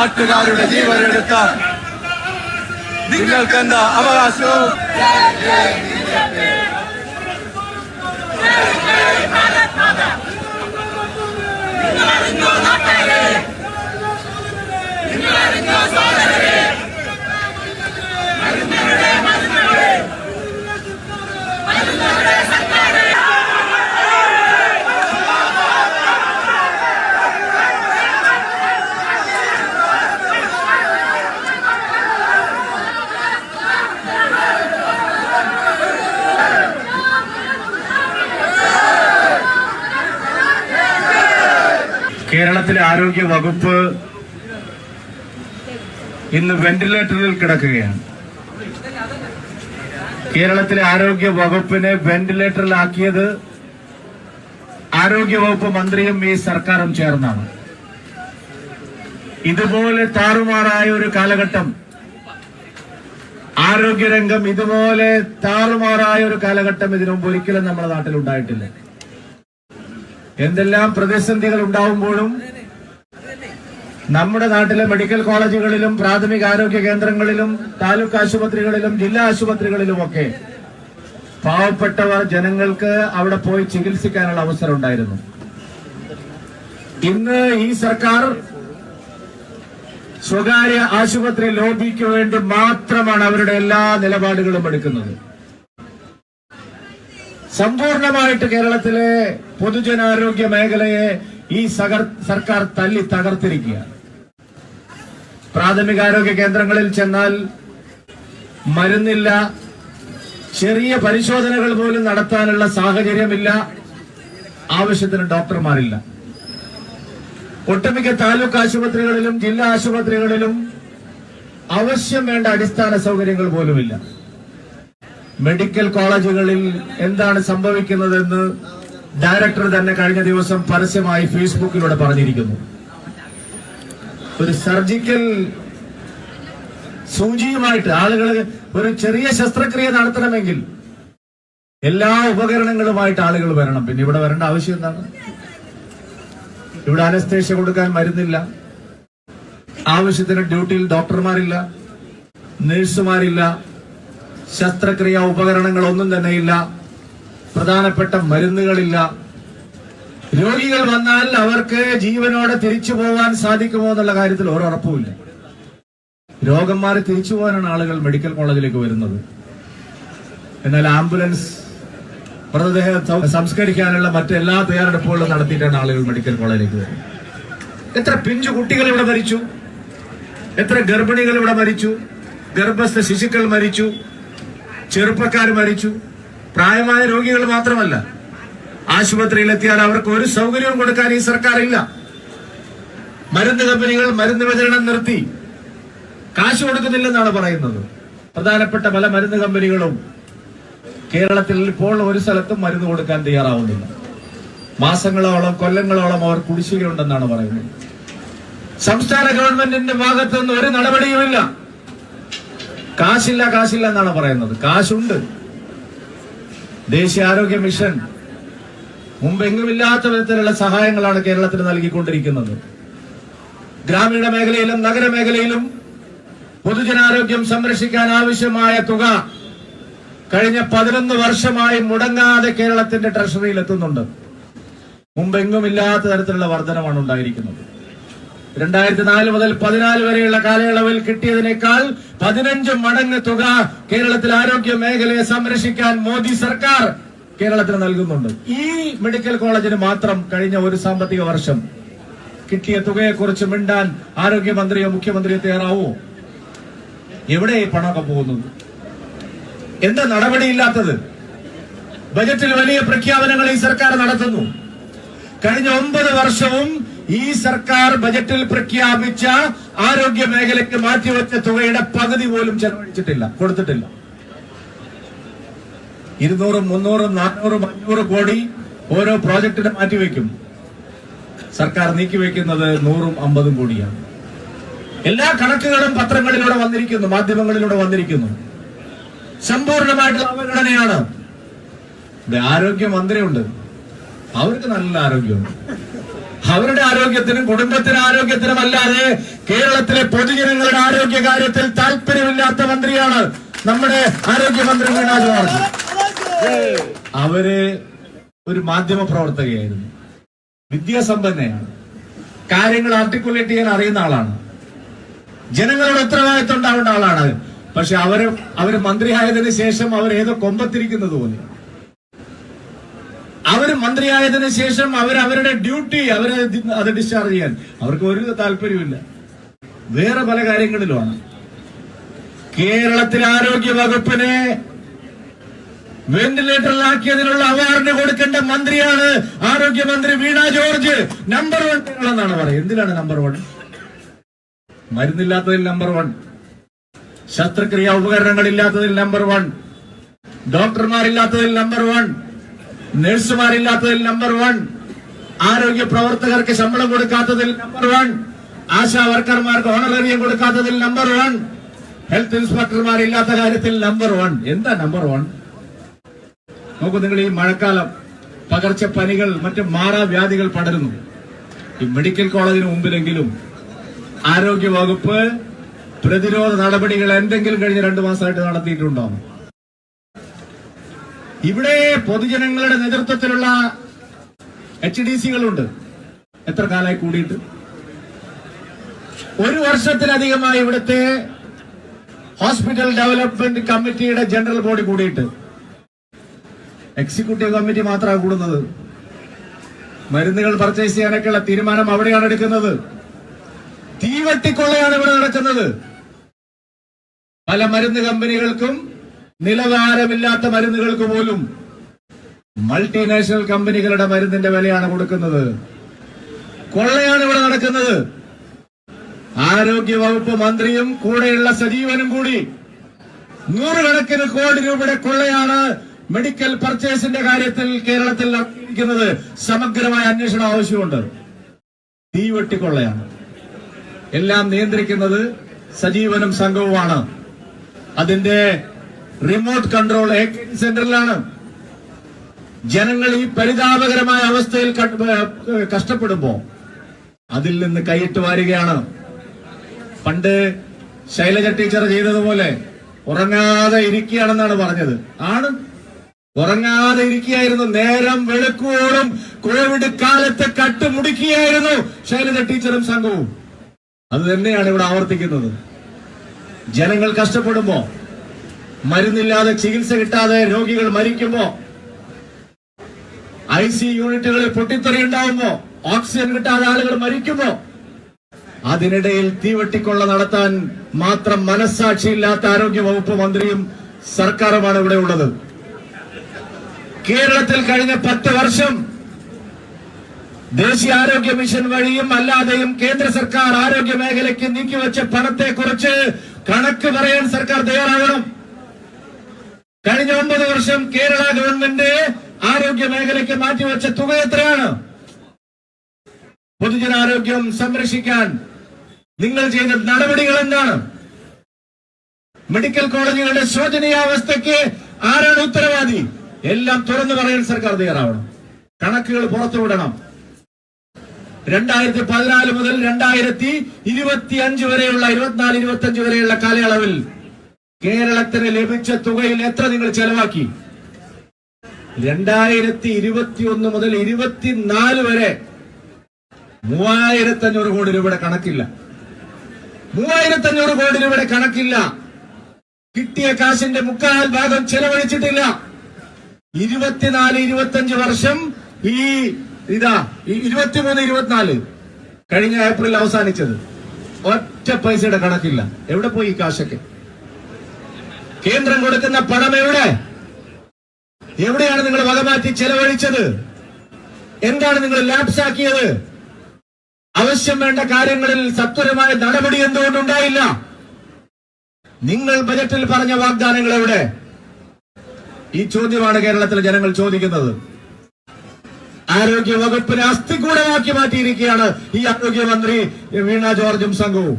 നാട്ടുകാരുടെ ജീവനെടുത്ത നിങ്ങൾക്കെന്താ അവകാശവും കേരളത്തിലെ ആരോഗ്യ വകുപ്പ് ഇന്ന് വെന്റിലേറ്ററിൽ കിടക്കുകയാണ്. കേരളത്തിലെ ആരോഗ്യ വകുപ്പിനെ വെന്റിലേറ്ററിലാക്കിയത് ആരോഗ്യവകുപ്പ് മന്ത്രിയും ഈ സർക്കാരും ചേർന്നാണ്. ഇതുപോലെ താറുമാറായ ഒരു കാലഘട്ടം ആരോഗ്യരംഗം ഇതുപോലെ താറുമാറായ ഒരു കാലഘട്ടം ഇതിനു മുമ്പ് ഒരിക്കലും നമ്മുടെ നാട്ടിൽ ഉണ്ടായിട്ടില്ല. എന്തെല്ലാം പ്രതിസന്ധികൾ ഉണ്ടാവുമ്പോഴും നമ്മുടെ നാട്ടിലെ മെഡിക്കൽ കോളേജുകളിലും പ്രാഥമിക ആരോഗ്യ കേന്ദ്രങ്ങളിലും താലൂക്ക് ആശുപത്രികളിലും ജില്ലാ ആശുപത്രികളിലുമൊക്കെ പാവപ്പെട്ടവർ ജനങ്ങൾക്ക് അവിടെ പോയി ചികിത്സിക്കാനുള്ള അവസരം ഉണ്ടായിരുന്നു. ഇന്ന് ഈ സർക്കാർ സ്വകാര്യ ആശുപത്രി ലോബിക്ക് വേണ്ടി മാത്രമാണ് അവരുടെ എല്ലാ നിലപാടുകളും എടുക്കുന്നത്. സമ്പൂർണമായിട്ട് കേരളത്തിലെ പൊതുജനാരോഗ്യ മേഖലയെ ഈ സർക്കാർ തല്ലി തകർത്തിരിക്കുകയാണ്. പ്രാഥമികാരോഗ്യ കേന്ദ്രങ്ങളിൽ ചെന്നാൽ മരുന്നില്ല. ചെറിയ പരിശോധനകൾ പോലും നടത്താനുള്ള സാഹചര്യമില്ല. ആവശ്യത്തിന് ഡോക്ടർമാരില്ല. ഒട്ടുമിക്ക താലൂക്ക് ആശുപത്രികളിലും ജില്ലാ ആശുപത്രികളിലും ആവശ്യം വേണ്ട അടിസ്ഥാന സൗകര്യങ്ങൾ പോലുമില്ല. മെഡിക്കൽ കോളേജുകളിൽ എന്താണ് സംഭവിക്കുന്നതെന്ന് ഡയറക്ടർ തന്നെ കഴിഞ്ഞ ദിവസം പരസ്യമായി ഫേസ്ബുക്കിലൂടെ പറഞ്ഞിരിക്കുന്നു. ഒരു സർജിക്കൽ സൂചിയുമായിട്ട് ആളുകൾ ഒരു ചെറിയ ശസ്ത്രക്രിയ നടത്തണമെങ്കിൽ എല്ലാ ഉപകരണങ്ങളുമായിട്ട് ആളുകൾ വരണം. പിന്നെ ഇവിടെ വരേണ്ട ആവശ്യം എന്താണ്? ഇവിടെ അനസ്തേഷ്യ കൊടുക്കാൻ മരുന്നില്ല. ആവശ്യത്തിന് ഡ്യൂട്ടിയിൽ ഡോക്ടർമാരില്ല. നഴ്സുമാരില്ല. ശസ്ത്രക്രിയ ഉപകരണങ്ങളൊന്നും തന്നെയില്ല. പ്രധാനപ്പെട്ട മരുന്നുകളില്ല. രോഗികൾ വന്നാൽ അവർക്ക് ജീവനോടെ തിരിച്ചു പോകാൻ സാധിക്കുമോ എന്നുള്ള കാര്യത്തിൽ ഒരു ഉറപ്പുമില്ല രോഗം മാറി തിരിച്ചു പോകാനാണ് ആളുകൾ മെഡിക്കൽ കോളേജിലേക്ക് വരുന്നത്. എന്നാൽ ആംബുലൻസ് മൃതദേഹം സംസ്കരിക്കാനുള്ള മറ്റെല്ലാ തയ്യാറെടുപ്പുകളും നടത്തിയിട്ടാണ് ആളുകൾ മെഡിക്കൽ കോളേജിലേക്ക് വരുന്നത്. എത്ര പിഞ്ചു കുട്ടികൾ ഇവിടെ മരിച്ചു? എത്ര ഗർഭിണികൾ ഇവിടെ മരിച്ചു? ഗർഭസ്ഥ ശിശുക്കൾ മരിച്ചു? ചെറുപ്പക്കാർ മരിച്ചു? പ്രായമായ രോഗികൾ മാത്രമല്ല ആശുപത്രിയിൽ എത്തിയാൽ അവർക്ക് ഒരു സൗകര്യവും കൊടുക്കാൻ ഈ സർക്കാർ ഇല്ല മരുന്ന് കമ്പനികൾ മരുന്ന് വിതരണം നിർത്തി. കാശ് കൊടുക്കുന്നില്ലെന്നാണ് പറയുന്നത്. പ്രധാനപ്പെട്ട പല മരുന്ന് കമ്പനികളും കേരളത്തിൽ ഇപ്പോൾ ഒരു സ്ഥലത്തും മരുന്ന് കൊടുക്കാൻ തയ്യാറാവുന്നില്ല. മാസങ്ങളോളം കൊല്ലങ്ങളോളം അവർ കുടിശ്ശികയുണ്ടെന്നാണ് പറയുന്നത്. സംസ്ഥാന ഗവൺമെന്റിന്റെ ഭാഗത്തു നിന്ന് ഒരു നടപടിയുമില്ല. കാശില്ല കാശില്ല എന്നാണ് പറയുന്നത്. കാശുണ്ട്. ദേശീയ ആരോഗ്യ മിഷൻ മുമ്പെങ്ങുമില്ലാത്ത വിധത്തിലുള്ള സഹായങ്ങളാണ് കേരളത്തിന് നൽകിക്കൊണ്ടിരിക്കുന്നത്. ഗ്രാമീണ മേഖലയിലും നഗരമേഖലയിലും പൊതുജനാരോഗ്യം സംരക്ഷിക്കാൻ ആവശ്യമായ തുക കഴിഞ്ഞ പതിനൊന്ന് വർഷമായി മുടങ്ങാതെ കേരളത്തിന്റെ ട്രഷറിയിൽ എത്തുന്നുണ്ട്. മുമ്പെങ്ങുമില്ലാത്ത തരത്തിലുള്ള വർധനമാണ് ഉണ്ടായിരിക്കുന്നത്. രണ്ടായിരത്തി നാല് മുതൽ പതിനാല് വരെയുള്ള കാലയളവിൽ കിട്ടിയതിനേക്കാൾ പതിനഞ്ച് മടങ്ങ് തുക കേരളത്തിൽ ആരോഗ്യ മേഖലയെ സംരക്ഷിക്കാൻ മോദി സർക്കാർ കേരളത്തിന് നൽകുന്നുണ്ട്. ഈ മെഡിക്കൽ കോളേജിന് മാത്രം കഴിഞ്ഞ ഒരു സാമ്പത്തിക വർഷം. കിട്ടിയ തുകയെക്കുറിച്ച് മിണ്ടാൻ ആരോഗ്യമന്ത്രിയോ മുഖ്യമന്ത്രിയോ തയ്യാറാവോ? എവിടെ ഈ പണമൊക്കെ പോകുന്നത്? എന്താ നടപടിയില്ലാത്തത്? ബജറ്റിൽ വലിയ പ്രഖ്യാപനങ്ങൾ ഈ സർക്കാർ നടത്തുന്നു. കഴിഞ്ഞ ഒമ്പത് വർഷവും ഈ സർക്കാർ ബജറ്റിൽ പ്രഖ്യാപിച്ച ആരോഗ്യ മേഖലയ്ക്ക് മാറ്റിവെച്ച തുകയുടെ പകുതി പോലും ചെലവഴിച്ചിട്ടില്ല കൊടുത്തിട്ടില്ല. ഇരുന്നൂറും മുന്നൂറും നാനൂറും അഞ്ഞൂറ് കോടി ഓരോ പ്രോജക്റ്റിനെ മാറ്റിവെക്കും സർക്കാർ നീക്കിവെക്കുന്നത് നൂറും അമ്പതും കോടിയാണ്. എല്ലാ കണക്കുകളും പത്രങ്ങളിലൂടെ വന്നിരിക്കുന്നു മാധ്യമങ്ങളിലൂടെ വന്നിരിക്കുന്നു. സമ്പൂർണമായിട്ടുള്ള അവഗണനയാണ്. ഇവിടെ ആരോഗ്യമന്ത്രിയുണ്ട്. അവർക്ക് നല്ല ആരോഗ്യമുണ്ട്. അവരുടെ ആരോഗ്യത്തിനും കുടുംബത്തിന് ആരോഗ്യത്തിനും അല്ലാതെ കേരളത്തിലെ പൊതുജനങ്ങളുടെ ആരോഗ്യ കാര്യത്തിൽ താല്പര്യമില്ലാത്ത മന്ത്രിയാണ് നമ്മുടെ ആരോഗ്യമന്ത്രി വീണ ജോർജ് അവർ ഒരു മാധ്യമ പ്രവർത്തകയായിരുന്നു. വിദ്യാസമ്പന്നയാണ്. കാര്യങ്ങൾ ആർട്ടിക്കുലേറ്റ് ചെയ്യാൻ അറിയുന്ന ആളാണ്. ജനങ്ങളുടെ ഉത്തരവാദിത്വം ഉണ്ടാവേണ്ട ആളാണ് പക്ഷെ അവർ അവർ മന്ത്രിയായതിനു ശേഷം അവർ ഏതോ കൊമ്പത്തിരിക്കുന്നത് പോലെ. അവർ മന്ത്രിയായതിനു ശേഷം അവർ അവരുടെ ഡ്യൂട്ടി അവരെ അത് ഡിസ്ചാർജ് ചെയ്യാൻ. അവർക്ക് ഒരു താല്പര്യമില്ല വേറെ പല കാര്യങ്ങളിലുമാണ്. കേരളത്തിലെ ആരോഗ്യ വകുപ്പിനെ വെന്റിലേറ്ററിലാക്കിയതിനുള്ള അവാർഡ് കൊടുക്കേണ്ട മന്ത്രിയാണ് ആരോഗ്യമന്ത്രി വീണ ജോർജ്. നമ്പർ വൺ എന്നാണ് പറയുന്നത് എന്തിനാണ് നമ്പർ വൺ മരുന്നില്ലാത്തതിൽ നമ്പർ വൺ ശസ്ത്രക്രിയ ഉപകരണങ്ങൾ ഇല്ലാത്തതിൽ നമ്പർ വൺ ഡോക്ടർമാരില്ലാത്തതിൽ നമ്പർ വൺ നഴ്സുമാരില്ലാത്തതിൽ നമ്പർ വൺ ആരോഗ്യ പ്രവർത്തകർക്ക് ശമ്പളം കൊടുക്കാത്തതിൽ നമ്പർ വൺ ആശാ വർക്കർമാർക്ക് ഓണറേറിയം കൊടുക്കാത്തതിൽ നമ്പർ വൺ ഹെൽത്ത് ഇൻസ്പെക്ടർമാർ ഇല്ലാത്ത കാര്യത്തിൽ നമ്പർ വൺ എന്താ നമ്പർ വൺ നോക്കൂ നിങ്ങൾ ഈ മഴക്കാലം പകർച്ചപ്പനികൾ മറ്റ് മാറാവ്യാധികൾ പടരുന്നു. ഈ മെഡിക്കൽ കോളേജിന് മുമ്പിലെങ്കിലും ആരോഗ്യ വകുപ്പ് പ്രതിരോധ നടപടികൾ എന്തെങ്കിലും കഴിഞ്ഞ രണ്ടു മാസമായിട്ട് നടത്തിയിട്ടുണ്ടോ? ഇവിടെ പൊതുജനങ്ങളുടെ നേതൃത്വത്തിലുള്ള എച്ച് ഡി സികളുണ്ട്. എത്ര കാലമായി കൂടിയിട്ട്? ഒരു വർഷത്തിലധികമായി ഇവിടുത്തെ ഹോസ്പിറ്റൽ ഡെവലപ്മെന്റ് കമ്മിറ്റിയുടെ ജനറൽ ബോഡി കൂടിയിട്ട്. എക്സിക്യൂട്ടീവ് കമ്മിറ്റി മാത്രമാണ് കൂടുന്നത്. മരുന്നുകൾ പർച്ചേസ് ചെയ്യാനൊക്കെയുള്ള തീരുമാനം അവിടെയാണ് എടുക്കുന്നത്. തീവട്ടിക്കൊള്ളയാണ് ഇവിടെ നടക്കുന്നത്. പല മരുന്ന് കമ്പനികൾക്കും നിലവാരമില്ലാത്ത മരുന്നുകൾക്ക് പോലും മൾട്ടിനാഷണൽ കമ്പനികളുടെ മരുന്നിന്റെ വിലയാണ് കൊടുക്കുന്നത്. കൊള്ളയാണ് ഇവിടെ നടക്കുന്നത്. ആരോഗ്യ വകുപ്പ് മന്ത്രിയും കൂടെയുള്ള സജീവനും കൂടി നൂറുകണക്കിന് കോടി രൂപയുടെ കൊള്ളയാണ് മെഡിക്കൽ പർച്ചേസിന്റെ കാര്യത്തിൽ കേരളത്തിൽ നടത്തിയിരിക്കുന്നത് സമഗ്രമായ അന്വേഷണം ആവശ്യമുണ്ട്. തീ തീവെട്ടിക്കൊള്ളയാണ് എല്ലാം നിയന്ത്രിക്കുന്നത് സജീവനും സംഘവുമാണ്. അതിന്റെ റിമോട്ട് കൺട്രോൾ സെന്ററിലാണ് ജനങ്ങൾ ഈ പരിതാപകരമായ അവസ്ഥയിൽ കഷ്ടപ്പെടുമ്പോ അതിൽ നിന്ന് കൈയിട്ട് വാരുകയാണ്. പണ്ട് ശൈലജ ടീച്ചർ ചെയ്തതുപോലെ ഉറങ്ങാതെ ഇരിക്കുകയാണെന്നാണ് പറഞ്ഞത്. ആണ് ഉറങ്ങാതെ ഇരിക്കുകയായിരുന്നു. നേരം വെളുക്കുവോളം കോവിഡ് കാലത്ത് കട്ടുമുടിക്കുകയായിരുന്നു ശൈലജ ടീച്ചറും സംഘവും. അത് തന്നെയാണ് ഇവിടെ ആവർത്തിക്കുന്നത്. ജനങ്ങൾ കഷ്ടപ്പെടുമ്പോ മരുന്നില്ലാതെ ചികിത്സ കിട്ടാതെ രോഗികൾ മരിക്കുമ്പോ ഐ സി യൂണിറ്റുകളിൽ പൊട്ടിത്തെറി ഉണ്ടാവുമ്പോ ഓക്സിജൻ കിട്ടാതെ ആളുകൾ മരിക്കുമ്പോ അതിനിടയിൽ തീവെട്ടിക്കൊള്ള നടത്താൻ മാത്രം മനസ്സാക്ഷിയില്ലാത്ത ആരോഗ്യ വകുപ്പ് മന്ത്രിയും സർക്കാരുമാണ് ഇവിടെ ഉള്ളത്. കേരളത്തിൽ കഴിഞ്ഞ പത്ത് വർഷം ദേശീയ ആരോഗ്യ മിഷൻ വഴിയും അല്ലാതെയും കേന്ദ്ര സർക്കാർ ആരോഗ്യ മേഖലയ്ക്ക് നീക്കിവെച്ച പണത്തെ കുറിച്ച് കണക്ക് പറയാൻ സർക്കാർ തയ്യാറാകണം. കഴിഞ്ഞ ഒമ്പത് വർഷം കേരള ഗവൺമെന്റ് ആരോഗ്യ മേഖലയ്ക്ക് മാറ്റിവെച്ച തുക എത്രയാണ്? പൊതുജനാരോഗ്യം സംരക്ഷിക്കാൻ നിങ്ങൾ ചെയ്ത നടപടികൾ എന്താണ്? മെഡിക്കൽ കോളേജുകളുടെ ശോചനീയാവസ്ഥയ്ക്ക് ആരാണ് ഉത്തരവാദി? എല്ലാം തുറന്നു പറയാൻ സർക്കാർ തയ്യാറാവണം. കണക്കുകൾ പുറത്തുവിടണം രണ്ടായിരത്തി പതിനാല് മുതൽ രണ്ടായിരത്തി ഇരുപത്തി അഞ്ച് വരെയുള്ള ഇരുപത്തിനാല് ഇരുപത്തി അഞ്ച് വരെയുള്ള കാലയളവിൽ കേരളത്തിന് ലഭിച്ച തുകയിൽ എത്ര നിങ്ങൾ ചെലവാക്കി? രണ്ടായിരത്തി ഇരുപത്തി ഒന്ന് മുതൽ ഇരുപത്തിനാല് വരെ മൂവായിരത്തി അഞ്ഞൂറ് കോടി രൂപയുടെ കണക്കില്ല. മൂവായിരത്തി അഞ്ഞൂറ് കോടി രൂപയുടെ കണക്കില്ല. കിട്ടിയ കാശിന്റെ മുക്കാൽ ഭാഗം ചെലവഴിച്ചിട്ടില്ല. ഇരുപത്തിനാല് ഇരുപത്തിയഞ്ച് വർഷം ഈ ഇതാ ഇരുപത്തിമൂന്ന് ഇരുപത്തിനാല് കഴിഞ്ഞ ഏപ്രിൽ അവസാനിച്ചത്. ഒറ്റ പൈസയുടെ കണക്കില്ല. എവിടെ പോയി കാശൊക്കെ? കേന്ദ്രം കൊടുക്കുന്ന പണം എവിടെ? എവിടെയാണ് നിങ്ങൾ വകമാറ്റി ചെലവഴിച്ചത്? എന്താണ് നിങ്ങൾ ലാപ്സാക്കിയത്? ആവശ്യം വേണ്ട കാര്യങ്ങളിൽ സത്വരമായ നടപടി എന്തുകൊണ്ടുണ്ടായില്ല? നിങ്ങൾ ബജറ്റിൽ പറഞ്ഞ വാഗ്ദാനങ്ങൾ എവിടെ ഈ ചോദ്യമാണ് കേരളത്തിലെ ജനങ്ങൾ ചോദിക്കുന്നത്. ആരോഗ്യ വകുപ്പിനെ അസ്ഥികൂടമാക്കി മാറ്റിയിരിക്കുകയാണ് ഈ ആരോഗ്യമന്ത്രി വീണ ജോർജും സംഘവും.